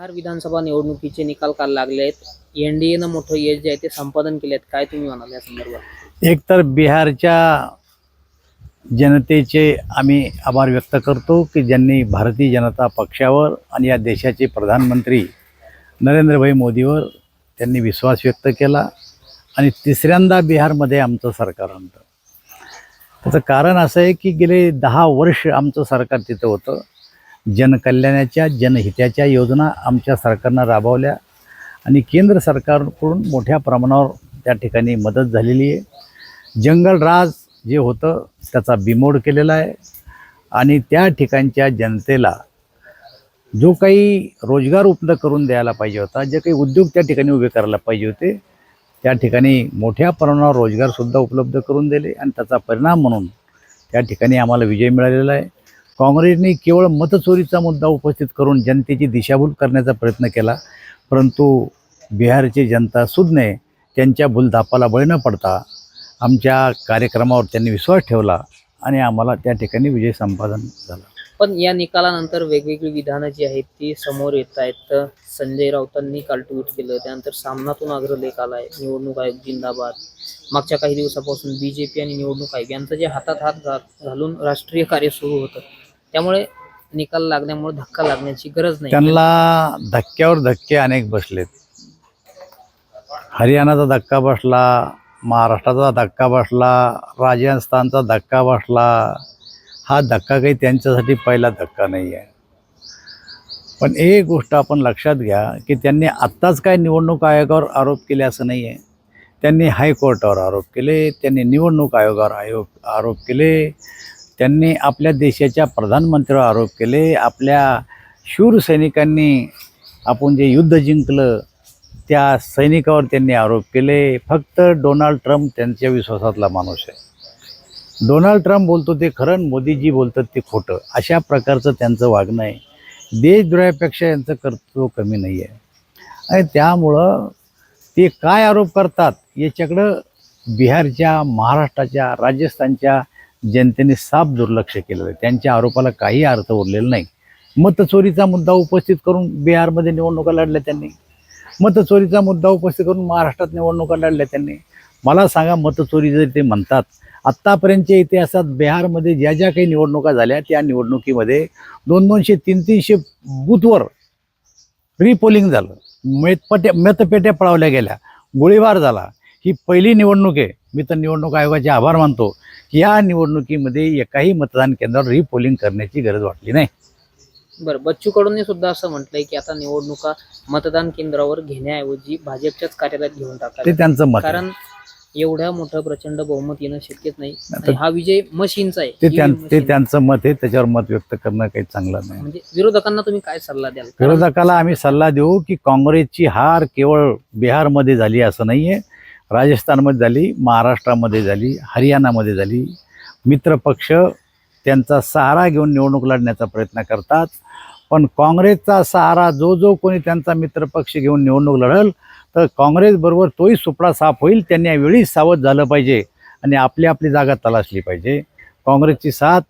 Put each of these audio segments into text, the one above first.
बिहार विधानसभा निवडणुकीचे निकाल काल लागले आहेत. एनडीएनं मोठं यश जे आहे ते संपादन केले आहेत. काय तुम्ही म्हणाल या संदर्भात? एक तर बिहारच्या जनतेचे आम्ही आभार व्यक्त करतो की ज्यांनी भारतीय जनता पक्षावर आणि या देशाचे प्रधानमंत्री नरेंद्रभाई मोदीवर त्यांनी विश्वास व्यक्त केला आणि तिसऱ्यांदा बिहारमध्ये आमचं सरकार आणतं त्याचं कारण असं आहे की गेले दहा वर्ष आमचं सरकार तिथं होतं. जनकल्याणाच्या जनहिताच्या योजना आमच्या सरकारनं राबवल्या आणि केंद्र सरकारकडून मोठ्या प्रमाणावर त्या ठिकाणी मदत झालेली आहे. जंगलराज जे होतं त्याचा बिमोड केलेला आहे आणि त्या ठिकाणच्या जनतेला जो काही रोजगार उपलब्ध करून द्यायला पाहिजे होता जे काही उद्योग त्या ठिकाणी उभे करायला पाहिजे होते त्या ठिकाणी मोठ्या प्रमाणावर रोजगारसुद्धा उपलब्ध करून दिले आणि त्याचा परिणाम म्हणून त्या ठिकाणी आम्हाला विजय मिळालेला आहे. काँग्रेसने केवळ मतचोरीचा मुद्दा उपस्थित करून जनतेची दिशाभूल करण्याचा प्रयत्न केला परंतु बिहारची जनता सुज्ञे त्यांच्या भूलधापाला बळी न पडता आमच्या कार्यक्रमावर त्यांनी विश्वास ठेवला आणि आम्हाला त्या ठिकाणी विजय संपादन झाला. पण या निकालानंतर वेगवेगळी विधानं जी आहेत ती समोर येत आहेत. तर संजय राऊतांनी काल ट्विट केलं त्यानंतर सामनातून अग्रलेख आलाय निवडणूक आयोग जिंदाबाद. मागच्या काही दिवसापासून बी जे पी आणि निवडणूक आयोग यांचं जे हातात हात घालून राष्ट्रीय कार्य सुरू होतं त्यामुळे निकाल लागण्यामुळे धक्का लागण्याची गरज नाही. त्यांना धक्क्यावर धक्के अनेक बसलेत. हरियाणाचा धक्का बसला महाराष्ट्राचा धक्का बसला राजस्थानचा धक्का बसला. हा धक्का काही त्यांच्यासाठी पहिला धक्का नाही आहे. पण एक गोष्ट आपण लक्षात घ्या की त्यांनी आत्ताच काय निवडणूक आयोगावर आरोप केले असं नाही आहे. त्यांनी हायकोर्टावर आरोप केले त्यांनी निवडणूक आयोगावर आयोग आरोप केले. त्यांनी आपल्या देशाच्या प्रधानमंत्र्यावर आरोप केले. आपल्या शूर सैनिकांनी आपण जे युद्ध जिंकलं त्या सैनिकावर त्यांनी आरोप केले. फक्त डोनाल्ड ट्रम्प त्यांच्या विश्वासातला माणूस आहे. डोनाल्ड ट्रम्प बोलतो ते खरं मोदीजी बोलतात ते खोटं. अशा प्रकारचं त्यांचं वागणं आहे. देशद्रोहापेक्षा यांचं कर्तृत्व कमी नाही आहे आणि त्यामुळं ते काय आरोप करतात याच्याकडं बिहारच्या महाराष्ट्राच्या राजस्थानच्या जनतेने साफ दुर्लक्ष केलेलं आहे. त्यांच्या आरोपाला काही अर्थ उरलेला नाही. मतचोरीचा मुद्दा उपस्थित करून बिहारमध्ये निवडणुका लढल्या त्यांनी. मतचोरीचा मुद्दा उपस्थित करून महाराष्ट्रात निवडणुका लढल्या त्यांनी. मला सांगा मतचोरी जर ते म्हणतात आत्तापर्यंतच्या इतिहासात बिहारमध्ये ज्या ज्या काही निवडणुका झाल्या त्या निवडणुकीमध्ये दोन दोनशे तीन तीनशे बूथवर रिपोलिंग झालं. मेतपट्या मतपेट्या पळवल्या गेल्या. गोळीबार झाला. ही पहिली निवडणूक आहे. मी तर निवडणूक आयोगाचे आभार मानतो की या निवडणुकीमध्ये एकाही मतदान केंद्रावर रिपोलिंग करण्याची गरज वाटली नाही. बरं बच्चू कडूंनी सुद्धा असं म्हटलंय की आता निवडणुका मतदान केंद्रावर घेण्याऐवजी भाजपच्याच कार्यालयात घेऊन ते टाकायला त्यांचं मत आहे. कारण एवढ्या मोठं प्रचंड बहुमत येणं शक्यच नाही. आता आणि हा विजय मशीनचा आहे. ते EVM त्यां ते मशीन. त्यांचं मत आहे त्याच्यावर मत व्यक्त करणं काही चांगलं नाही. म्हणजे विरोधकांना तुम्ही काय सल्ला द्याल? कारण विरोधकाला आम्ही सल्ला देऊ की काँग्रेसची हार केवळ बिहारमध्ये झाली असं नाही आहे राजस्थानमध्ये झाली महाराष्ट्रामध्ये झाली हरियाणामध्ये झाली. मित्रपक्ष त्यांचा सहारा घेऊन निवडणूक लढण्याचा प्रयत्न करतात. पण काँग्रेसचा सहारा जो जो कोणी त्यांचा मित्रपक्ष घेऊन निवडणूक लढल तर काँग्रेसबरोबर तोही सुपडा साफ होईल त्यांनी यावेळी सावध झालं पाहिजे आणि आपली आपली जागा तलासली पाहिजे. काँग्रेसची साथ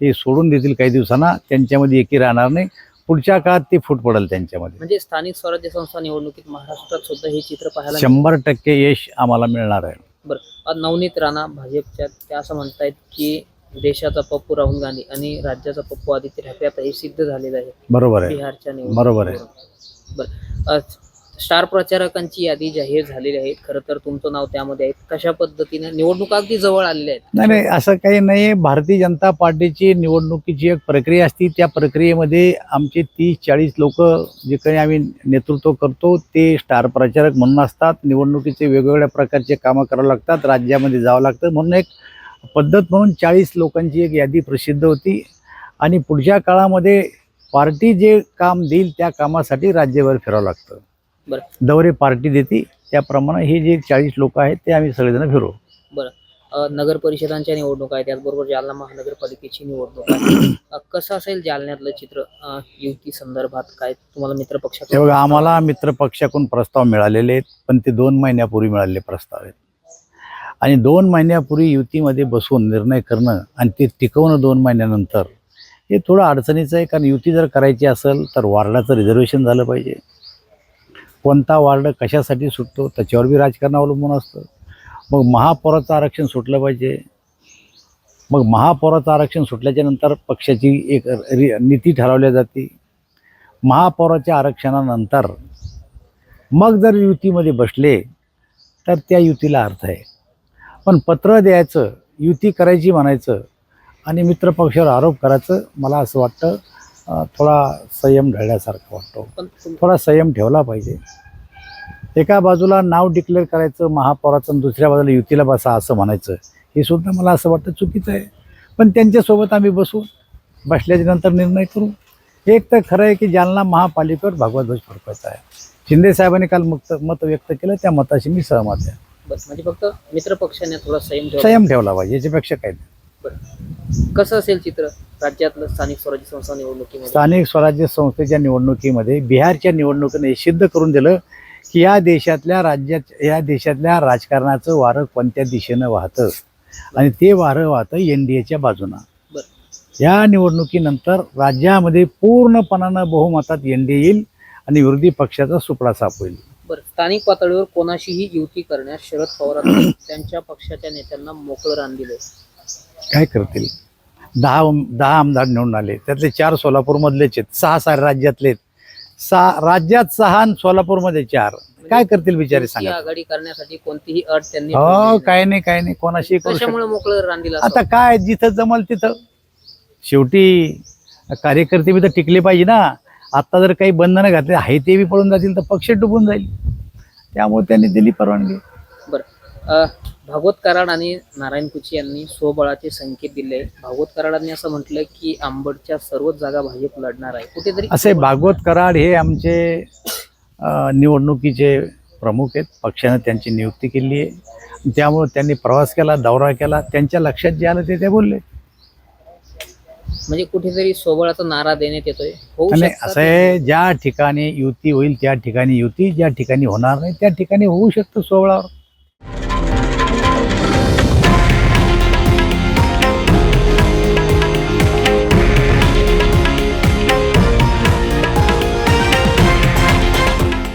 हे सोडून देतील काही दिवसांना त्यांच्यामध्ये एकी राहणार नाही. पुढच्या काळात ती फूट पडेल त्यांच्यामध्ये. म्हणजे स्थानिक स्वराज्य संस्था निवडणुकीत महाराष्ट्रात सुद्धा हे चित्र पाहायला. शंभर टक्के यश आम्हाला मिळणार आहे. बरं. नवनीत राणा भाजपच्या त्या असं म्हणतायत की देशाचा पप्पू राहुल गांधी आणि राज्याचा पप्पू आदित्य ठाकरे आता हे सिद्ध झालेलं आहे बरोबर आहे. बिहारच्या बरोबर आहे. बरं. स्टार प्रचारकांची यादी जाहीर झालेली आहे. खरं तर तुमचं नाव त्यामध्ये आहे. कशा पद्धतीने निवडणुका अगदी जवळ आलेल्या आहेत? नाही नाही असं काही नाही. आहे भारतीय जनता पार्टीची निवडणुकीची एक प्रक्रिया असती. त्या प्रक्रियेमध्ये आमचे तीस चाळीस लोक जे काही आम्ही नेतृत्व करतो ते स्टार प्रचारक म्हणून असतात. निवडणुकीचे वेगवेगळ्या प्रकारचे कामं करावं लागतात. राज्यामध्ये जावं लागतं. म्हणून एक पद्धत म्हणून चाळीस लोकांची एक यादी प्रसिद्ध होती. आणि पुढच्या काळामध्ये पार्टी जे काम देईल त्या कामासाठी राज्यभर फिरावं लागतं. बरं. दौरे पार्टी देते त्याप्रमाणे हे जे चाळीस लोक आहेत ते आम्ही सगळेजण फिरू बरं. नगर परिषदांच्या निवडणुका आहेत त्याचबरोबर जालना महानगरपालिकेची निवडणूक आहे. कसं असेल जालन्यातलं चित्र? युती संदर्भात काय तुम्हाला मित्र हे पक्षाकडून बघा आम्हाला मित्र पक्षाकडून प्रस्ताव मिळालेले आहेत पण ते दोन महिन्यापूर्वी मिळालेले प्रस्ताव आहेत. आणि दोन महिन्यापूर्वी युतीमध्ये बसून निर्णय करणं आणि ते टिकवणं दोन महिन्यानंतर हे थोडं अडचणीचं आहे कारण युती जर करायची असेल तर वार्डाचं रिझर्वेशन झालं पाहिजे. कोणता वार्ड कशासाठी सुटतो त्याच्यावर बी राजकारण अवलंबून असतं. मग महापौराचं आरक्षण सुटलं पाहिजे. मग महापौराचं आरक्षण सुटल्याच्यानंतर पक्षाची एक रि नीती ठरवल्या जाते. महापौराच्या आरक्षणानंतर मग जर युतीमध्ये बसले तर त्या युतीला अर्थ आहे. पण पत्र द्यायचं युती करायची म्हणायचं आणि मित्रपक्षावर आरोप करायचं मला असं वाटतं थोडा संयम ढळल्यासारखं वाटतो. थोडा संयम ठेवला पाहिजे. एका बाजूला नाव डिक्लेअर करायचं महापौराचं आणि दुसऱ्या बाजूला युतीला बसा असं म्हणायचं हे सुद्धा मला असं वाटतं चुकीचं आहे. पण त्यांच्यासोबत आम्ही बसू बसल्याच्या नंतर निर्णय करू. एक तर खरं आहे की जालना महापालिकेवर भगवत ध्वज फडकवायचा आहे. शिंदे साहेबांनी काल मुक्त मत व्यक्त केलं त्या मताशी मी सहमत आहे. बस म्हणजे फक्त मित्र पक्षाने थोडा संयम ठेवला. संयम ठेवला पाहिजे याच्यापेक्षा काही नाही. कसं असेल चित्र राज्यातलं स्थानिक स्वराज्य संस्था निवडणुकीमध्ये? स्थानिक स्वराज्य संस्थेच्या निवडणुकीमध्ये बिहारच्या निवडणुकीने हे सिद्ध करून दिलं की या देशातल्या राज्यात या देशातल्या राजकारणाचं वारं कोणत्या दिशेनं वाहतं? आणि ते वारं वाहतं एन डी एच्या बाजूनं. या निवडणुकीनंतर राज्यामध्ये पूर्णपणानं बहुमतात एन डी येईल आणि विरोधी पक्षाचा सुपडा साफ होईल. बरं स्थानिक पातळीवर कोणाशीही युती करण्यास शरद पवारांनी त्यांच्या पक्षाच्या नेत्यांना मोकळं रान दिलंय. काय करतील? दहा दहा आमदार निवडून आले. त्यातले चार सोलापूरमधलेच आहेत. सहा सारे राज्यातले आहेत. सहा राज्यात सहा आणि सोलापूरमध्ये चार. काय करतील बिचारे सांगा. आघाडी करण्यासाठी कोणतीही अट त्यांनी हो काय नाही. काय नाही कोणाशी मोकळं आता काय जिथं जमल तिथं. शेवटी कार्यकर्ते बी तर टिकले पाहिजे ना. आता जर काही बंधनं घातले आहे ते बी पळून जातील तर पक्ष डुबून जाईल. त्यामुळे त्यांनी दिली परवानगी. बरं. भागवत कराड आणि नारायण कुची यांनी स्वबळाचे संकेत दिले. भागवत कराडांनी असं म्हटलं की आंबडच्या सर्वच जागा भाजप लढणार आहे. कुठेतरी असे भागवत कराड हे आमचे निवडणुकीचे प्रमुख आहेत. पक्षानं त्यांची नियुक्ती केली आहे. त्यामुळे त्यांनी प्रवास केला दौरा केला. त्यांच्या लक्षात जे आलं ते ते बोलले. म्हणजे कुठेतरी स्वबळाचा नारा देण्यात येतोय. शकतं असं आहे ज्या ठिकाणी युती होईल त्या ठिकाणी युती ज्या ठिकाणी होणार नाही त्या ठिकाणी होऊ शकतं सोहळावर